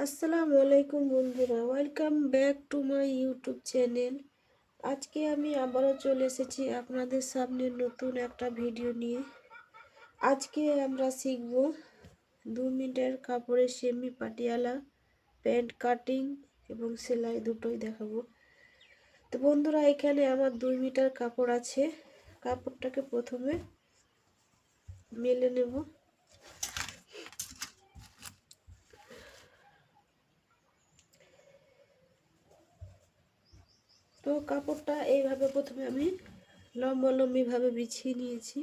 আসসালামু আলাইকুম বন্ধুরা welcome back to my YouTube channel আজকে আমি আবারও চলে এসেছি আপনাদের সামনে নতুন একটা ভিডিও নিয়ে। আজকে আমরা শিখব দু মিটার কাপড়ের সেমি পাটিয়ালা, প্যান্ট কাটিং এবং সেলাই দুটোই দেখাবো। তো বন্ধুরা, এখানে আমার দুই মিটার কাপড় আছে। কাপড়টাকে প্রথমে মেলে নেব। তো কাপড়টা এইভাবে প্রথমে আমি লম্বা লম্বিভাবে বিছিয়ে নিয়েছি।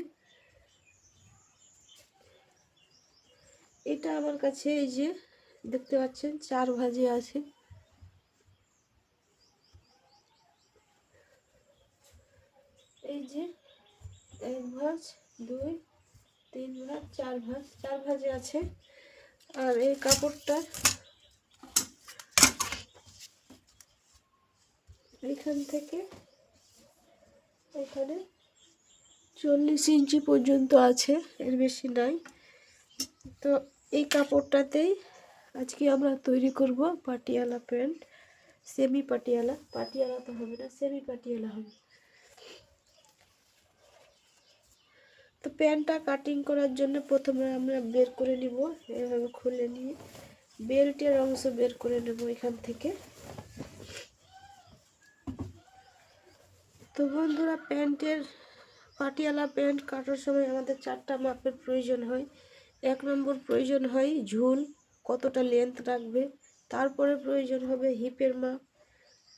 এটা আমার কাছে এই যে দেখতে পাচ্ছেন, চার ভাজি আছে। এই যে এক ভাজ, দুই, তিন ভাজ, চার ভাজ, চার ভাজে আছে। আর এই কাপড়টা এখান থেকে এখানে চল্লিশ ইঞ্চি পর্যন্ত আছে, এর বেশি নাই। তো এই কাপড়টাতেই আজকে আমরা তৈরি করব পাটিয়ালা প্যান্ট সেমি পাটিয়ালা পাটিয়ালা তো হবে না সেমি পাটিয়ালা হবে। তো প্যান্টটা কাটিং করার জন্য প্রথমে আমরা বের করে নিব, এভাবে খুলে নিয়ে, বেল্টের অংশ বের করে নেব এখান থেকে। তো বন্ধুরা প্যান্টের পাটিয়ালা প্যান্ট কাটার সময় আমাদের চারটা মাপের প্রয়োজন হয়। এক নম্বর প্রয়োজন হয় ঝুল, কতটা লেন্থ রাখবে, তারপরে প্রয়োজন হবে হিপের মাপ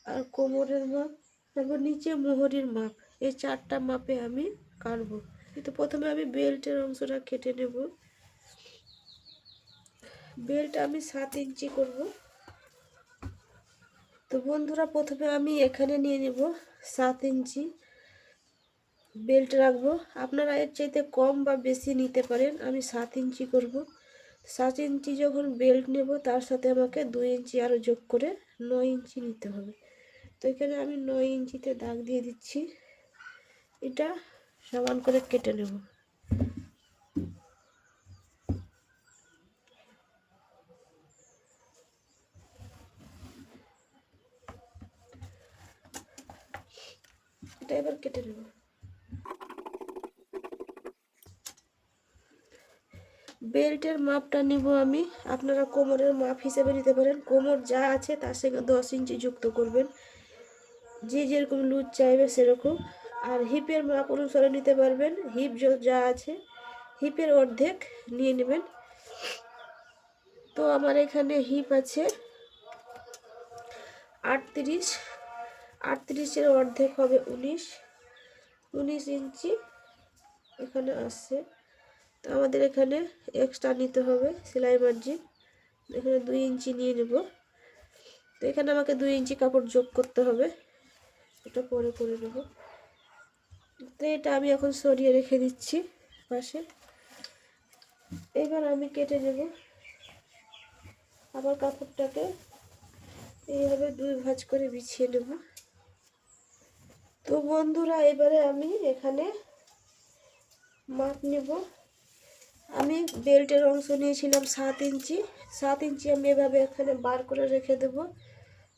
আর কোমরের মাপ, তারপর নিচে মোহরির মাপ। এই চারটা মাপে আমি কাটবো। কিন্তু প্রথমে আমি বেল্টের অংশটা কেটে নেব। বেল্ট আমি সাত ইঞ্চি করব। তো বন্ধুরা প্রথমে আমি এখানে নিয়ে নেব সাত ইঞ্চি বেল্ট রাখব। আপনারা এর চাইতে কম বা বেশি নিতে পারেন। আমি সাত ইঞ্চি করব। সাত ইঞ্চি যখন বেল্ট নেব, তার সাথে আমাকে দুই ইঞ্চি আরও যোগ করে নয় ইঞ্চি নিতে হবে। তো এখানে আমি নয় ইঞ্চিতে দাগ দিয়ে দিচ্ছি। এটা সমান করে কেটে নেব এটা এবার কেটে নেব। বেল্টের মাপটা নিব আমি। আপনারা কোমরের মাপ হিসেবে নিতে পারেন। কোমর যা আছে তার সঙ্গে দশ ইঞ্চি যুক্ত করবেন। যে যেরকম লুজ চাইবে সেরকম। আর হিপের মাপ অনুসারে নিতে পারবেন। হিপ যা আছে, হিপের অর্ধেক নিয়ে নেবেন। তো আমার এখানে হিপ আছে আটত্রিশ। আটত্রিশের অর্ধেক হবে উনিশ। উনিশ ইঞ্চি এখানে আসছে তো আমাদের এখানে এক্সট্রা নিতে হবে সেলাই মার্জিন এখানে দুই ইঞ্চি নিয়ে নেব। তো এখানে আমাকে দুই ইঞ্চি কাপড় যোগ করতে হবে। এটা পরে করে নেব। তো এটা আমি এখন সরিয়ে রেখে দিচ্ছি পাশে। এবার আমি কেটে নেব। আবার কাপড়টাকে এইভাবে দুই ভাঁজ করে বিছিয়ে নেব। তো বন্ধুরা, এবারে আমি এখানে মাপ নেব। আমি বেল্টের অংশ নিয়েছিলাম সাত ইঞ্চি। সাত ইঞ্চি আমি এভাবে এখানে বার করে রেখে দেব।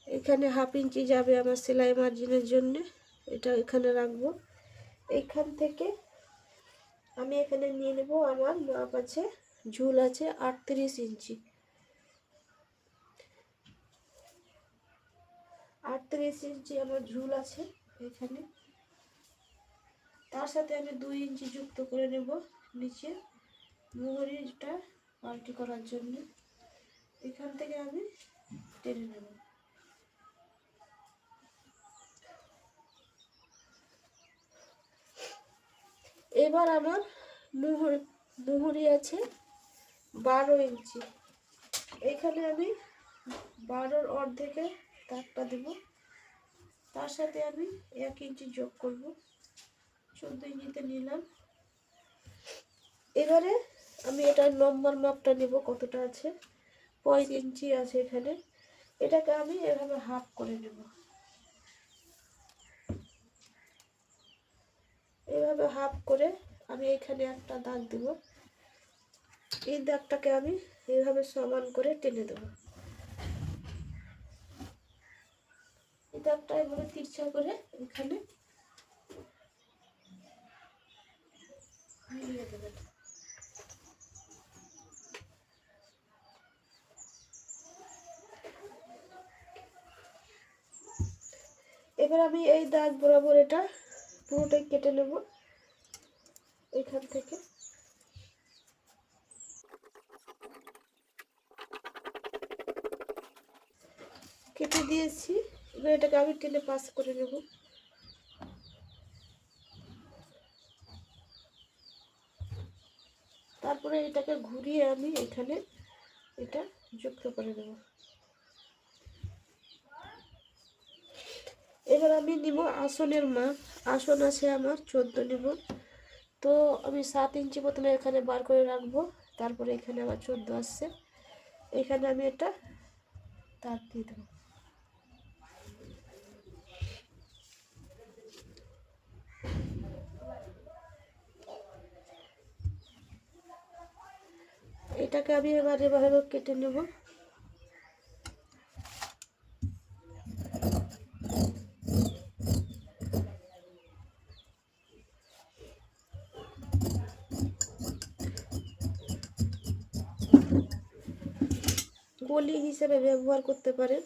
এখানে হাফ ইঞ্চি যাবে আমার সেলাই মার্জিনের জন্য। এটা এখানে রাখব। এখান থেকে আমি এখানে নিয়ে নেব আমার মাপ আছে, ঝুল আছে আটত্রিশ ইঞ্চি। আটত্রিশ ইঞ্চি আমার ঝুল আছে। এখানে। তার সাথে আমি দুই ইঞ্চি যুক্ত করে নেব নিচে মুহুরিটা পাল্টি করার জন্য। এখান থেকে আমি টেনে নেব। এবার আমার মুহুর মুহুরি আছে বারো ইঞ্চি। এখানে আমি বারোর অর্ধেকে তারটা দেব। তার সাথে আমি এক ইঞ্চি যোগ করব। চোদ্দ ইঞ্চিতে নিলাম। এবারে আমি এটার নম্বর মাপটা নেব, কতটা আছে? পঁয়ত ইঞ্চি আছে এখানে? এটাকে আমি এভাবে হাফ করে নেব। এভাবে হাফ করে আমি এখানে একটা দাগ দেব। এই দাগটাকে আমি এইভাবে সমান করে টেনে দেবো। দাগটা এভাবে তিরছা করে এখানে এবার আমি এই দাগ বরাবর এটা পুরোটাই কেটে নেব এখান থেকে। কেটে দিয়েছি। এবার এটাকে আমি টেনে পাস করে নেব। তারপরে এটাকে ঘুরিয়ে আমি এখানে এটা যুক্ত করে দেব এবার আমি নিব আসনের মাপ আসন আছে আমার, চোদ্দ নিব। তো আমি সাত ইঞ্চি প্রথমে এখানে বার করে রাখব, তারপরে এখানে আমার চোদ্দ আসছে। এখানে আমি এটা তার দিয়ে দেবো। এটাকে আমি এবার এভাবে কেটে নেব। গলি হিসেবে ব্যবহার করতে পারেন।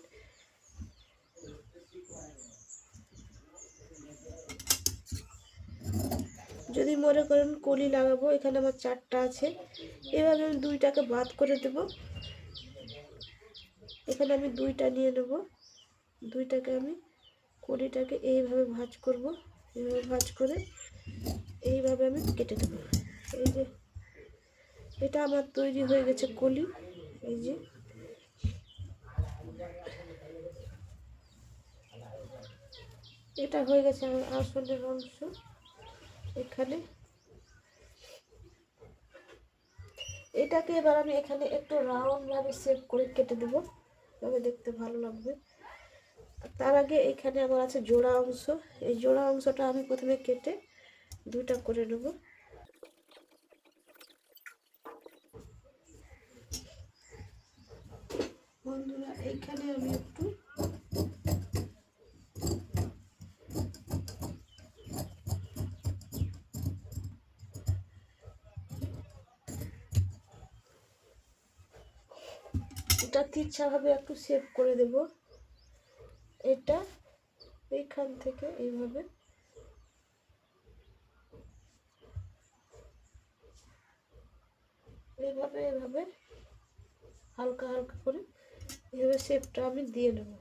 যদি মনে করেন কলি লাগাবো, এখানে আমার চারটা আছে, এভাবে আমি দুইটাকে বাদ করে দেব। এখানে আমি দুইটা নিয়ে নেব। দুইটাকে আমি কলিটাকে এইভাবে ভাঁজ করব, এইভাবে ভাঁজ করে এইভাবে আমি কেটে দেব। এই যে, এটা আমার তৈরি হয়ে গেছে কলি, এই যে। এটা হয়ে গেছে আমার আসলের অংশ। এখানে। এটাকে এবার আমি এখানে একটু রাউন্ড ভাবে সেভ করে কেটে দেব তবে দেখতে ভালো লাগবে। তার আগে এখানে আমার আছে জোড়া অংশ। এই জোড়া অংশটা আমি প্রথমে কেটে দুইটা করে নেব। বন্ধুরা, এইখানে আমি একটু তিরছাভাবে একটু সেভ করে দেব। এটা এইখান থেকে এইভাবে। এইভাবে এইভাবে, হালকা হালকা করে এইভাবে শেপটা আমি দিয়ে নেব।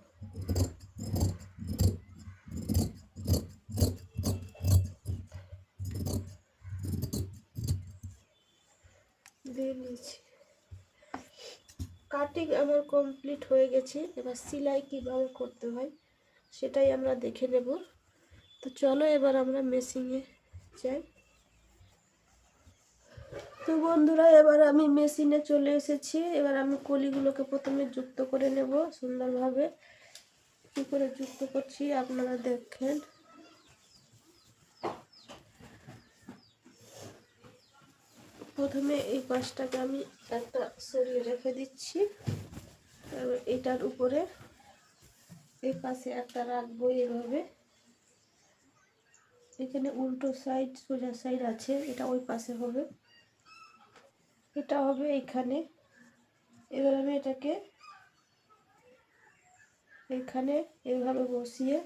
দিয়ে নিয়েছি। কাটিং আমার কমপ্লিট হয়ে গেছে। এবার সেলাই কীভাবে করতে হয় সেটাই আমরা দেখে নেব। তো চলো এবার আমরা মেশিনে যাই। তো বন্ধুরা, এবার আমি মেশিনে চলে এসেছি। এবার আমি কলিগুলোকে প্রথমে যুক্ত করে নেব সুন্দরভাবে। কী করে যুক্ত করছি আপনারা দেখেন। প্রথমে এই পাশটাকে আমি একটা সরিয়ে রেখে দিচ্ছি। এবার এটার উপরে এই পাশে একটা রাখব এইভাবে। এখানে উল্টো সাইড, সোজা সাইড আছে, এটা ওই পাশে হবে। এটা হবে এখানে। এবার আমি এটাকে এখানে এইভাবে বসিয়ে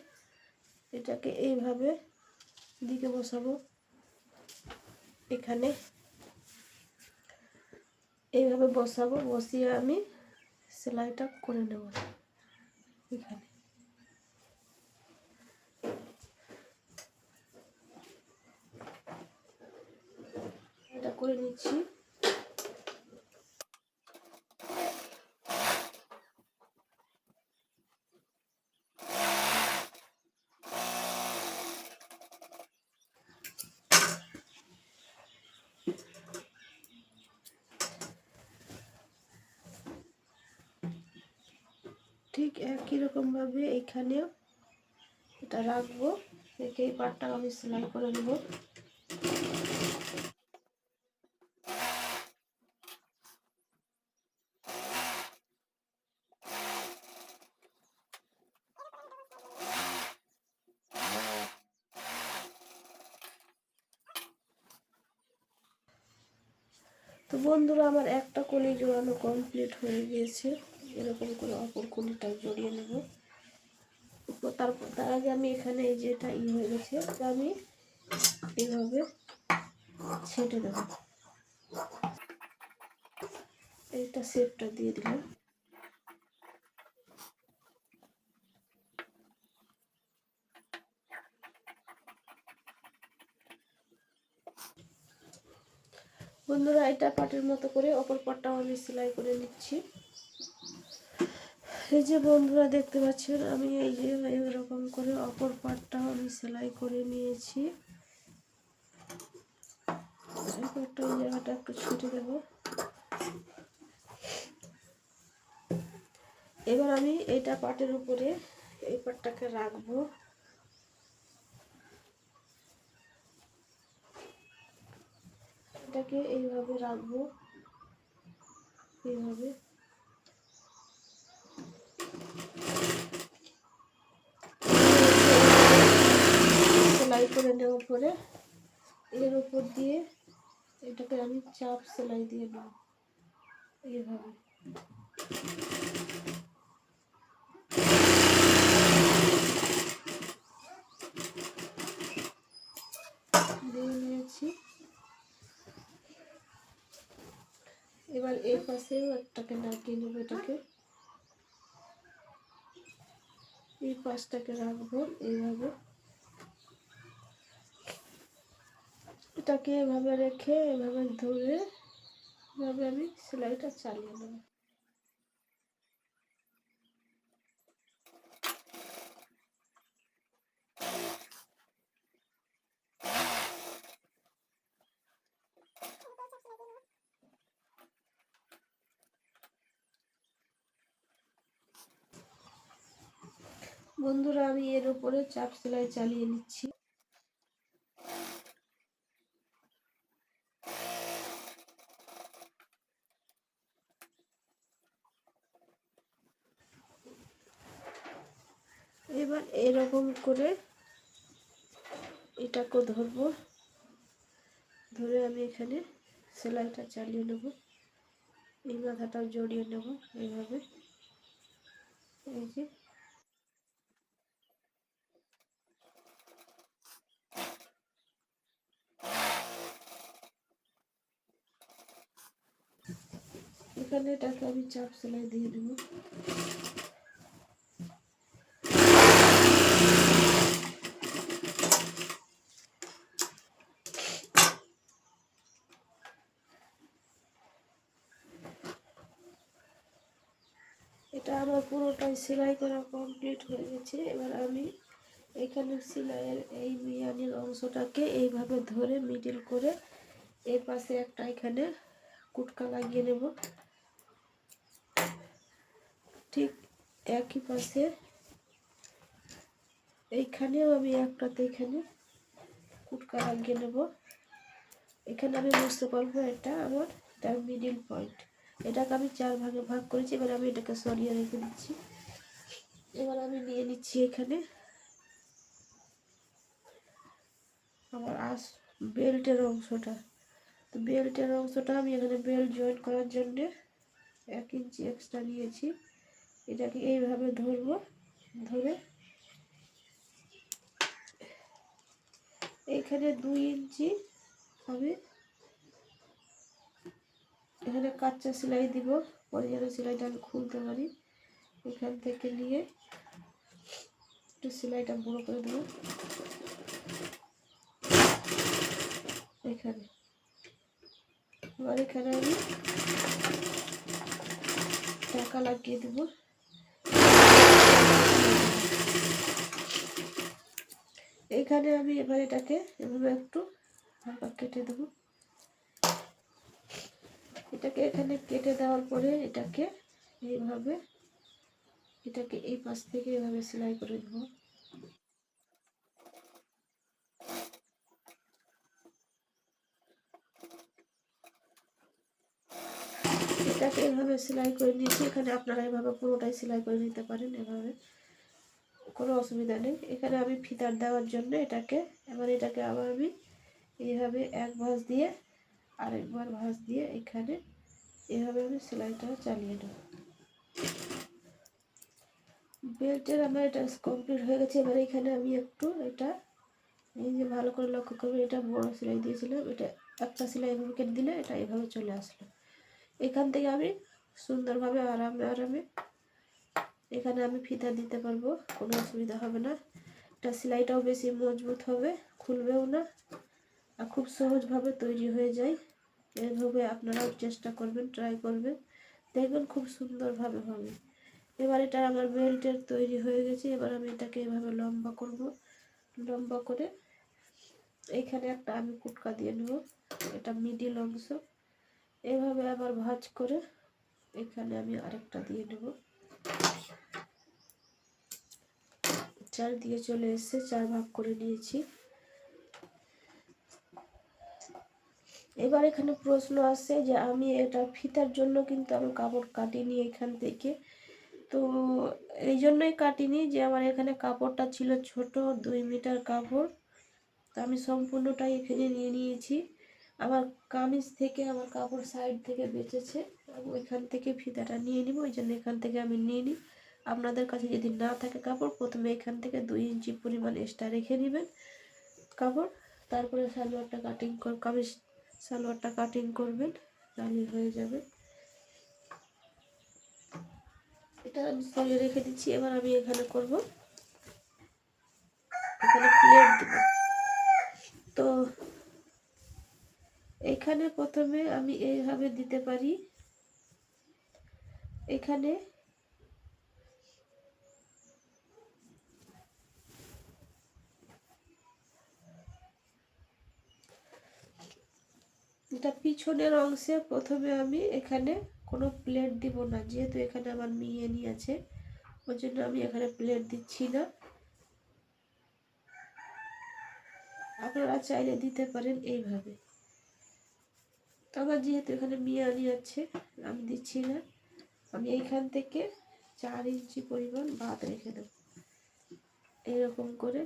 এটাকে এইভাবে দিকে বসাবো। এখানে এইভাবে বসাবো বসিয়ে আমি সেলাইটা করে নেব এখানে। এটা করে নিচ্ছি। হ্যাঁ, একই রকমভাবে এখানে এটা রাখব, রেখে এই পাটটা আমি সেলাই করে নেব। তো বন্ধুরা, আমার একটা কলি জোড়ানো কমপ্লিট হয়ে গিয়েছে। এরকম করে অপর কলিটা জড়িয়ে নেব। তারপর, তার আগে আমি এখানে এই যেটা ই হয়ে গেছে আমি এইভাবে ছেটে দেব এইটা শেপটা দিয়ে দিলাম। বন্ধুরা, এটা পাটের মতো করে অপর পাটটাও আমি সেলাই করে নিচ্ছি। এই যে বন্ধুরা দেখতে পাচ্ছেন, আমি এই যে এরকম করে অপর পাটটাও আমি সেলাই করে নিয়েছি। জায়গাটা একটু ছুটে দেব। এবার আমি এইটা পাটের উপরে, এই পাটটাকে রাখব। এটাকে এইভাবে রাখব। এইভাবে। সেলাই করে নেওয়ার পরে এর উপর দিয়ে এটাকে আমি চাপ সেলাই দিয়ে নেব, এইভাবে। নিয়েছি। এবার এই পাশেও একটাকে লাগিয়ে নেব এটাকে। এই পাশটাকে রাখব এইভাবে। এটাকে এভাবে রেখে এভাবে ধরে এভাবে আমি সেলাইটা চালিয়ে নেব। বন্ধুরা, আমি এর উপরে চাপ সেলাই চালিয়ে নিচ্ছি। এবার এরকম করে এটাকে ধরবো। ধরে আমি এখানে সেলাইটা চালিয়ে নেব। এই মাথাটাও জড়িয়ে নেব এইভাবে। এই যে এখানে এটাকে আমি চাপ সেলাই দিয়ে দেব। এটা আমার পুরোটাই সেলাই করা কমপ্লিট হয়ে গেছে। এবার আমি এখানে সেলাইয়ের এই বিয়ানির অংশটাকে এইভাবে ধরে মিডিল করে এই পাশে একটা এখানে কুটকা লাগিয়ে নেব। ঠিক একই পাশে। এইখানেও আমি একটাতে এখানে কুটকা লাগিয়ে নেব। এখানে আমি বুঝতে পারব এটা আমার এটা মিডিল পয়েন্ট এটাকে আমি চার ভাগে ভাগ করেছি, এবার আমি এটাকে সরিয়ে রেখে দিচ্ছি। এবার আমি নিয়ে নিচ্ছি এখানে আমার আস বেল্টের অংশটা। তো বেল্টের অংশটা আমি এখানে বেল্ট জয়েন করার জন্যে এক ইঞ্চি এক্সট্রা নিয়েছি। এটাকে এইভাবে ধরবো, ধরে। এখানে দুই ইঞ্চি আমি এখানে কাঁচা সেলাই দিব, পরে যেন সেলাইটা আমি খুলতে পারি। এখান থেকে নিয়ে একটু সেলাইটা বড় করে দেবো। এখানে। এবার এখানে আমি টাকা লাগিয়ে দেব। এখানে আমি এবার এটাকে এভাবে একটু হালকা কেটে দেবো। এটাকে এখানে কেটে দেওয়ার পরে এটাকে এইভাবে, এটাকে এই পাশ থেকে এভাবে সেলাই করে দেবো। এটাকে এভাবে সেলাই করে নিয়েছি। এখানে আপনারা এভাবে পুরোটাই সেলাই করে নিতে পারেন এভাবে। কোনো অসুবিধা নেই। এখানে আমি ফিতার দেওয়ার জন্য এটাকে, এবার এটাকে আবার আমি এইভাবে এক ভাঁজ দিয়ে আরেকবার ভাঁজ দিয়ে এখানে এভাবে আমি সেলাইটা চালিয়ে নেব। বেল্টের আমার এটা কমপ্লিট হয়ে গেছে। এবার এখানে আমি একটু এটা, এই যে ভালো করে লক্ষ্য করবে এটা বড় সেলাই দিয়েছিলাম। এটা একটা সেলাই এভাবে কেটে দিলে এটা এভাবে চলে আসলো। এখান থেকে আমি সুন্দরভাবে আরামে আরামে এখানে আমি ফিতা দিতে পারব, কোনো অসুবিধা হবে না। এটা সেলাইটাও বেশি মজবুত হবে, খুলবেও না, আর খুব সহজভাবে তৈরি হয়ে যায়। এভাবে আপনারাও চেষ্টা করবেন ট্রাই করবেন। দেখবেন খুব সুন্দরভাবে হবে। এবার এটা আমার বেল্টের তৈরি হয়ে গেছে, এবার আমি এটাকে এভাবে লম্বা করব। লম্বা করে এইখানে একটা আমি কুটকা দিয়ে নেব, এটা মিডিল অংশ। এভাবে আবার ভাঁজ করে এখানে আমি আরেকটা দিয়ে নেব। চার দিয়ে চলে এসেছে চার ভাগ করে নিয়েছি। এবার এখানে প্রশ্ন আসছে যে আমি এটা ফিতার জন্য কিন্তু আমি কাপড় কাটিনি এখান থেকে। তো এই জন্যই কাটিনি যে আমার এখানে কাপড়টা ছিল ছোট, দুই মিটার কাপড়। তো আমি সম্পূর্ণটাই এখানে নিয়ে নিয়েছি। আমার কামিজ থেকে আমার কাপড় সাইড থেকে বেঁচেছে ওইখান থেকে ফিতাটা নিয়ে নিব ওই জন্য এখান থেকে আমি নিয়ে নিই। আপনাদের কাছে যদি না থাকে কাপড়, প্রথমে এখান থেকে দুই ইঞ্চি পরিমাণ এক্সট্রা রেখে নেবেন কাপড়। তারপরে সালোয়ারটা কাটিং কর কামিজ সালোয়ারটা কাটিং করবেন তাহলে হয়ে যাবে। এটা আমি সরিয়ে রেখে দিচ্ছি, এবার আমি এখানে করব। এখানে প্লেট দেব। তো এখানে প্রথমে আমি এইভাবে দিতে পারি। এখানে এটা পিছনের অংশে প্রথমে আমি এখানে কোনো প্লেট দিব না, যেহেতু এখানে আমার মেয়ে নিয়ে আছে ওই জন্য আমি এখানে প্লেট দিচ্ছি না। আপনারা চাইলে দিতে পারেন এইভাবে। আমার যেহেতু এখানে মিয়ানি আছে, আমি দিচ্ছি না। আমি এইখান থেকে চার ইঞ্চি পরিমাণ ভাত রেখে দেব। এরকম করে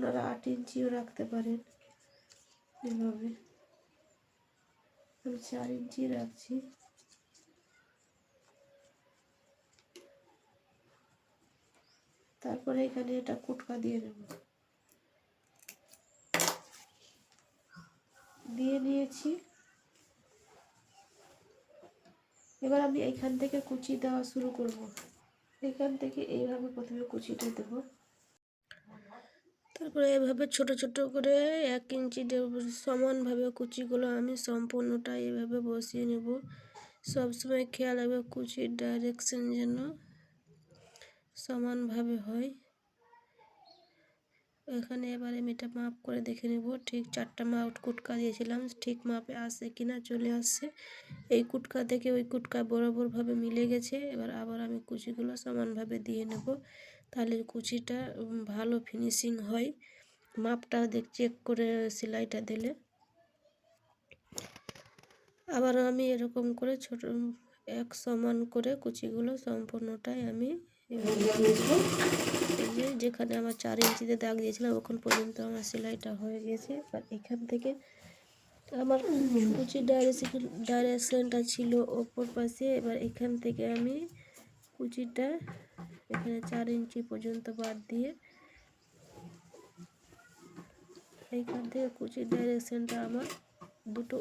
আপনারা আট ইঞ্চিও রাখতে পারেন এভাবে। আমি চার ইঞ্চি রাখছি। তারপরে এখানে এটা কুটকা দিয়ে নেব। দিয়ে নিয়েছি। এবার আমি এইখান থেকে কুচি দেওয়া শুরু করব। এখান থেকে এইভাবে প্রথমে কুচিটা দেব। তারপরে এভাবে ছোট ছোট করে এক ইঞ্চি সমানভাবে কুচিগুলো আমি সম্পূর্ণটা এভাবে বসিয়ে নেব। সবসময় খেয়াল রাখবে কুচির ডাইরেকশন যেন সমানভাবে হয়। এখানে এবার আমি এটা মাপ করে দেখে নেব। ঠিক চারটা মাপ কুটকা দিয়েছিলাম, ঠিক মাপে আসে কিনা চলে আসছে। এই কুটকা থেকে ওই কুটকা বরাবরভাবে মিলে গেছে। এবার আবার আমি কুচিগুলো সমানভাবে দিয়ে নেব। তাহলে কুচিটা ভালো ফিনিশিং হয়। মাপটা দেখ চেক করে সেলাইটা দিলে। আবার আমি এরকম করে ছোট এক সমান করে কুচিগুলো সম্পূর্ণটাই আমি যেখানে আমার চার ইঞ্চিতে দাগ দিয়েছিলাম, ওখান পর্যন্ত আমার সেলাইটা হয়ে গেছে। এবার এখান থেকে আমার কুচির ডাইরেকশন ডাইরেকশনটা ছিল ওপর পাশে। এবার এখান থেকে আমি কুচিটা এখানে চার ইঞ্চি পর্যন্ত বাদ দিয়ে এইখান থেকে কুচির ডাইরেকশনটা আমার দুটো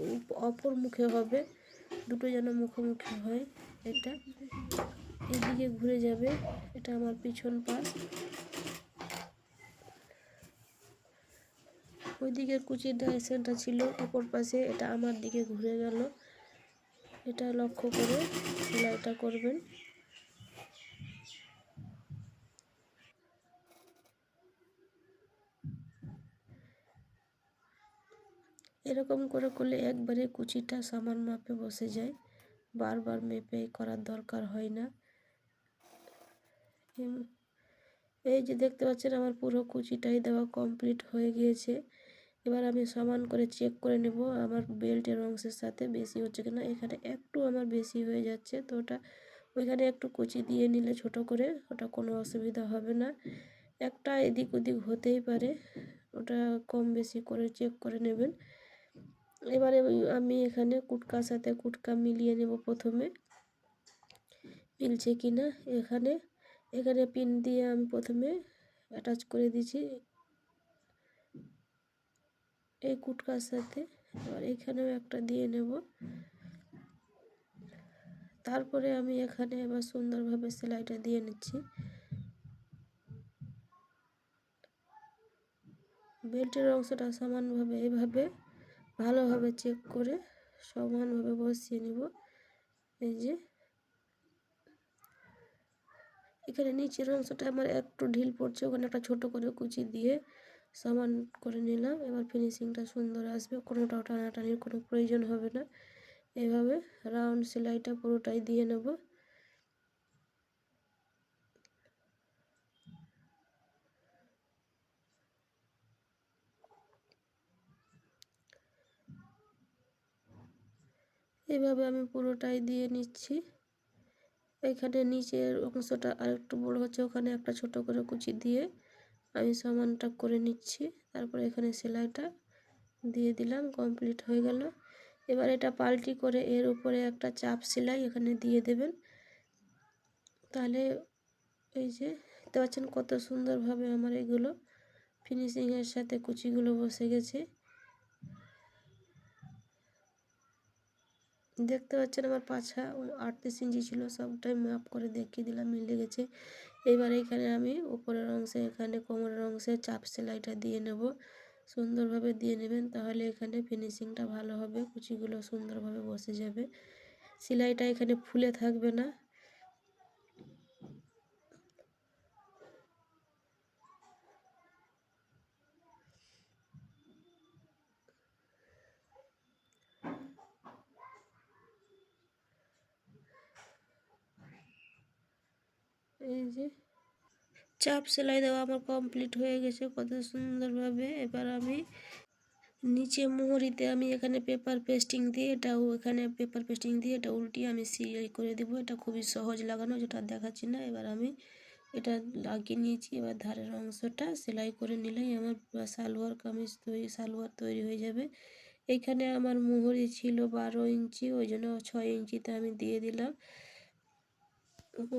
অপর মুখে হবে। দুটো যেন মুখোমুখি হয় এটা। এদিকে ঘুরে যাবে। এটা আমার পিছন পাশ। ওই দিকের কুচির ডাইরেকশনটা ছিল অপর পাশে। এটা আমার দিকে ঘুরে গেল। এটা লক্ষ্য করে সেলাইটা করবেন। এরকম করে করলে একবারে কুচিটা সমান মাপে বসে যায়। বারবার মেপে করার দরকার হয় না। এই যে দেখতে পাচ্ছেন আমার পুরো কুচিটাই দেওয়া কমপ্লিট হয়ে গিয়েছে। এবার আমি সমান করে চেক করে নেব আমার বেল্টের অংশের সাথে বেশি হচ্ছে কিনা। এখানে একটু আমার বেশি হয়ে যাচ্ছে তো ওটা, ওইখানে একটু কুচি দিয়ে নিলে ছোট করে ওটা কোনো অসুবিধা হবে না। একটা এদিক ওদিক হতেই পারে। ওটা কম বেশি করে চেক করে নেবেন। এবারে আমি এখানে কুটকার সাথে কুটকা মিলিয়ে নেব প্রথমে। মিলছে কি না এখানে এখানে পিন দিয়ে আমি প্রথমে অ্যাটাচ করে দিয়েছি। এই কুটকার সাথে এবার এখানেও একটা দিয়ে নেব। তারপরে আমি এখানে এবার সুন্দরভাবে সেলাইটা দিয়ে নিচ্ছি। বেল্টের অংশটা সমানভাবে এভাবে ভালোভাবে চেক করে সমানভাবে বসিয়ে নিব। এই যে। এখানে নিচের অংশটা আমার একটু ঢিল পড়ছে, ওখানে একটা ছোট করে কুচি দিয়ে সমান করে নিলাম। এবার ফিনিশিংটা সুন্দর আসবে, কোনোটাও টানাটানির কোনো প্রয়োজন হবে না। এভাবে রাউন্ড সেলাইটা পুরোটাই দিয়ে নেব। এভাবে আমি পুরোটাই দিয়ে নিচ্ছি। এখানে নিচের অংশটা আরেকটু বড় হচ্ছে, ওখানে একটা ছোট করে কুচি দিয়ে আমি সমানটা করে নিচ্ছি। তারপরে এখানে সেলাইটা দিয়ে দিলাম, কমপ্লিট হয়ে গেল। এবার এটা পাল্টি করে এর উপরে একটা চাপ সেলাই এখানে দিয়ে দেবেন। তাহলে এই যে দেখতে পাচ্ছেন কত সুন্দরভাবে আমার এগুলো ফিনিশিংয়ের সাথে কুচিগুলো বসে গেছে। দেখতে পাচ্ছেন আমার পাছা, ওই আটত্রিশ ইঞ্চি ছিল, সবটাই মাপ করে দেখিয়ে দিলাম, মিলে গেছে। এবার এখানে আমি উপরের অংশে, এখানে কোমরের অংশে চাপ সেলাইটা দিয়ে নেব। সুন্দরভাবে দিয়ে নেবেন, তাহলে এখানে ফিনিশিংটা ভালো হবে, কুচিগুলো সুন্দরভাবে বসে যাবে। সেলাইটা এখানে ফুলে থাকবে না। এই যে চাপ সেলাই দেওয়া আমার কমপ্লিট হয়ে গেছে, কত সুন্দরভাবে। এবার আমি নিচে মোহরিতে আমি এখানে পেপার পেস্টিং দিয়ে এটাও এখানে পেপার পেস্টিং দিয়ে এটা উল্টিয়ে আমি সিলাই করে দেবো। এটা খুবই সহজ লাগানো, যেটা দেখাচ্ছি না। এবার আমি এটা লাগিয়ে নিয়েছি। এবার ধারের অংশটা সেলাই করে নিলেই আমার সালোয়ার কামিজ তৈরি সালোয়ার তৈরি হয়ে যাবে। এইখানে আমার মোহরি ছিল বারো ইঞ্চি, ওই জন্য ছয় ইঞ্চিতে আমি দিয়ে দিলাম।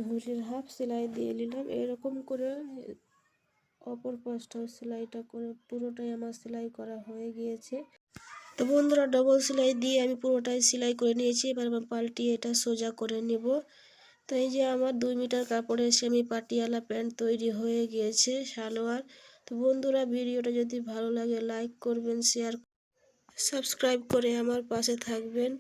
হুলির হাফ সেলাই দিয়ে নিলাম। এরকম করে অপর পাশটাও সেলাইটা করে পুরোটাই আমার সেলাই করা হয়ে গিয়েছে। তো বন্ধুরা ডবল সেলাই দিয়ে আমি পুরোটাই সেলাই করে নিয়েছি। এবার আমি পাল্টিয়ে এটা সোজা করে নেব। তো এই যে আমার দুই মিটার কাপড়ে সেমি পাটিয়ালা প্যান্ট তৈরি হয়ে গিয়েছে সালোয়ার। তো বন্ধুরা, ভিডিওটা যদি ভালো লাগে লাইক করবেন শেয়ার সাবস্ক্রাইব করে আমার পাশে থাকবেন।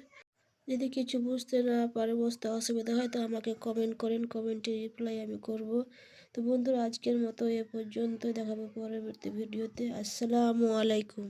যদি কিছু বুঝতে না পারে, বুঝতে অসুবিধা হয়, তো আমাকে কমেন্ট করেন কমেন্টে রিপ্লাই আমি করব। তো বন্ধুরা, আজকের মতো এ পর্যন্ত দেখাবো পরবর্তী ভিডিওতে আসসালামু আলাইকুম।